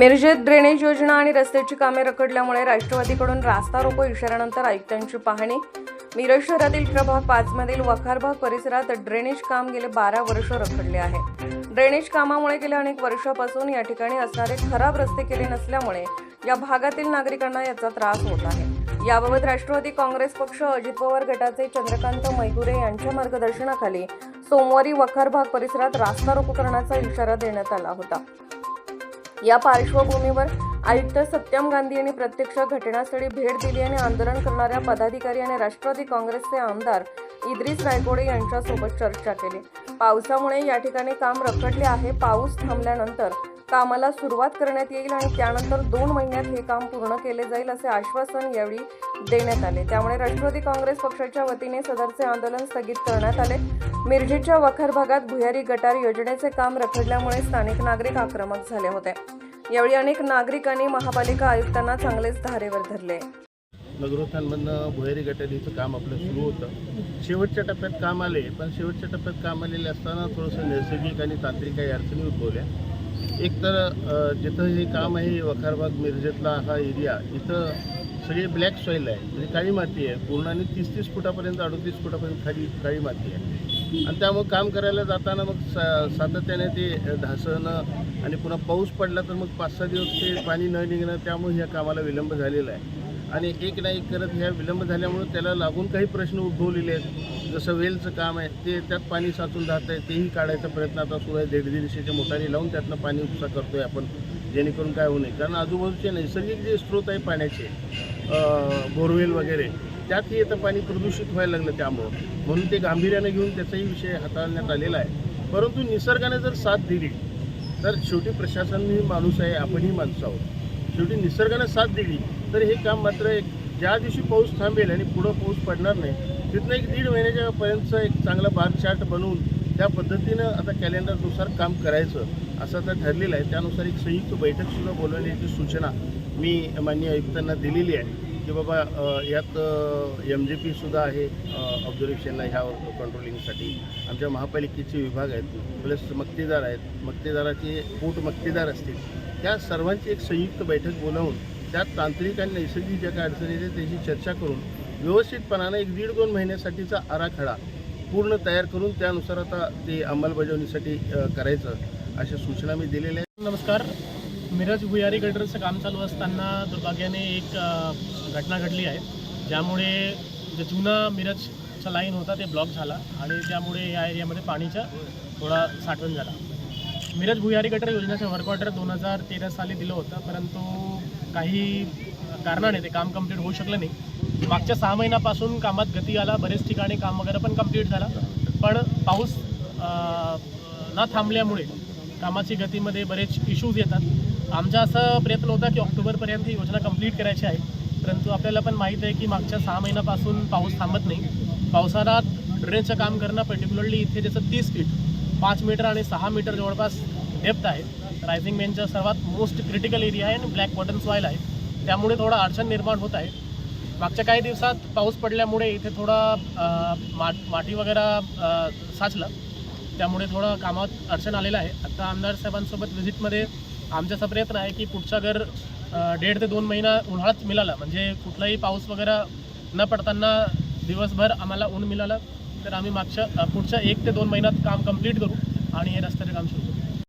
मिरजेत drainage योजना आणि रस्त्याची कामे रखडल्यामुळे राष्ट्रवादीकडून रास्ता रोको इशाऱ्यानंतर आयुक्तांची पाहणी. मिरज शहरातील प्रभाग पाचमधील वखारबाग परिसरात ड्रेनेज काम गेले बारा वर्ष रखडले आहे. ड्रेनेज कामामुळे गेल्या अनेक वर्षापासून या ठिकाणी असणारे खराब रस्ते केले नसल्यामुळे या भागातील नागरिकांना याचा त्रास होत आहे. याबाबत राष्ट्रवादी काँग्रेस पक्ष अजित पवार गटाचे चंद्रकांत मैगुरे यांच्या मार्गदर्शनाखाली सोमवारी वखारबाग परिसरात रास्ता रोको करण्याचा इशारा देण्यात आला होता. या पार्श्वभूमीवर आयुक्त सत्यम गांधी यांनी प्रत्यक्ष घटनास्थळी भेट दिली आणि आंदोलन करणाऱ्या पदाधिकारी आणि राष्ट्रवादी काँग्रेसचे आमदार इद्रिस रायकोडे यांच्यासोबत चर्चा केली. पावसामुळे या ठिकाणी काम रखडले आहे. पाऊस थांबल्यानंतर कामाला सुरुवात करण्यात येईल आणि त्यानंतर दोन महिन्यात हे काम पूर्ण केले जाईल असे आश्वासन यावेळी देण्यात आले. त्यामुळे राष्ट्रवादी काँग्रेस पक्षाच्या वतीने सदरचे आंदोलन स्थगित करण्यात आले. मिरजेच्या वखर भागात भुयारी गटार योजनेचे काम रखडल्यामुळे स्थानिक नागरिक आक्रमक झाले होते. यावेळी अनेक नागरिकांनी महापालिका आयुक्तांना चांगलेच धारेवर धरले. नगरोत्थानमधनं भुयारी गटारीचं काम आपलं सुरू होतं. शेवटच्या टप्प्यात काम आले पण शेवटच्या टप्प्यात काम आलेले असताना थोडंसं नैसर्गिक आणि तांत्रिक काही अडचणी उद्भवल्या. एक तर जिथं हे काम आहे वखारबाग मिरजेतला हा एरिया इथं सगळी ब्लॅक सॉईल आहे. म्हणजे काळी माती आहे. पूर्ण आणि तीस तीस फुटापर्यंत अडतीस फुटापर्यंत खाली काळी माती आहे. आणि त्यामुळे काम करायला जाताना मग सा सातत्याने ते ढासणं आणि पुन्हा पाऊस पडला तर मग पाच सहा दिवस ते पाणी न निघणं त्यामुळे ह्या कामाला विलंब झालेला आहे. आणि एक ना एक करत ह्या विलंब झाल्यामुळं त्याला लागून काही प्रश्न उद्भवलेले आहेत. जसं वेलचं काम आहे ते त्यात पाणी साचून राहतं आहे तेही काढायचा प्रयत्न आता सुरू आहे. दीड दीडशेच्या मोटारी लावून त्यातनं पाणी उपसा आहे आपण जेणेकरून काय होऊ नये. कारण आजूबाजूचे नैसर्गिक जे स्रोत आहे पाण्याचे बोरवेल वगैरे त्यातही आता पाणी प्रदूषित व्हायला लागलं त्यामुळं. म्हणून ते गांभीर्यानं घेऊन त्याचाही विषय हाताळण्यात आलेला आहे. परंतु निसर्गाने जर साथ दिली तर शेवटी प्रशासन ही माणूस आहे आपणही माणसं आहोत. शेवटी निसर्गाने साथ दिली तर हे काम मात्र एक ज्या दिवशी पाऊस थांबेल आणि पुढं पाऊस पडणार नाही तिथनं एक दीड महिन्याच्या पर्यंतचं एक चांगला बार चार्ट बनवून त्या पद्धतीनं आता कॅलेंडरनुसार काम करायचं असं आता ठरलेलं आहे. त्यानुसार एक संयुक्त बैठकसुद्धा बोलवण्याची सूचना मी माननीय आयुक्तांना दिलेली आहे की बाबा यात एम जे पीसुद्धा आहे ऑब्झर्वेशनला ह्या कंट्रोलिंगसाठी आमच्या महापालिकेचे विभाग आहेत प्लस मक्तेदार आहेत. मक्तेदाराचे पोट मक्तेदार असतील. त्या सर्वांची एक संयुक्त बैठक बोलावून त्यात तांत्रिक आणि नैसर्गिक ज्या काय अडचणी आहेत त्याची चर्चा करून व्यवस्थितपणानं एक दीड दोन महिन्यासाठीचा आराखडा पूर्ण तयार करून त्यानुसार आता ते अंमलबजावणीसाठी करायचं अशा सूचना मी दिलेल्या आहेत. नमस्कार. मिरज भुयारी गटरचं काम चालू असताना दुर्भाग्याने एक घटना घडली आहे. ज्यामुळे जे जुना मिरजचा लाईन होता ते ब्लॉक झाला आणि त्यामुळे या एरियामध्ये पाणीचा थोडा साठवण झाला. मिरज भुयारी गटर योजनेचं वर्क ऑर्डर दोन हजार तेरा साली दिलं होतं परंतु काही कारणाने ते काम कंप्लीट होऊ शकलं नाही. मागच्या सहा महिन्यापासून कामात गती आला बरेच ठिकाणी काम वगैरे पण कंप्लीट झाला. पण पाऊस न थांबल्यामुळे कामाची गतीमध्ये बरेच इश्यूज येतात. आमचा असा प्रयत्न होता की ऑक्टोबरपर्यंत ही योजना कंप्लीट करायची आहे. परंतु आपल्याला पण माहीत आहे की मागच्या सहा महिन्यापासून पाऊस थांबत नाही. पावसाळ्यात ड्रेनचं काम करणं पर्टिक्युलरली इथे त्याचं तीस फीट पाच मीटर आणि सहा मीटर जवळपास डेप्थ आहे. रायझिंग मेनचा सर्वात मोस्ट क्रिटिकल एरिया आहे आणि ब्लॅक बॉटम सॉईल आहे. त्यामुळे थोडा अडचण निर्माण होत आहे. मागच्या काही दिवसात पाऊस पडल्यामुळे इथे थोडा मा माटी वगैरे साचलं. त्यामुळे थोडं कामात अडचण आलेलं आहे. आता आमदार साहेबांसोबत व्हिजिटमध्ये आमच्याचा प्रयत्न आहे की पुढचा घर डेड ते दोन महिना उन्हाळ्यात मिळाला. म्हणजे कुठलाही पाऊस वगैरे न पडताना दिवसभर आम्हाला ऊन मिळालं. तर आम्ही मागच्या पुढच्या एक ते दोन महिन्यात काम कंप्लीट करू आणि हे रस्त्याचं काम सुरू करू.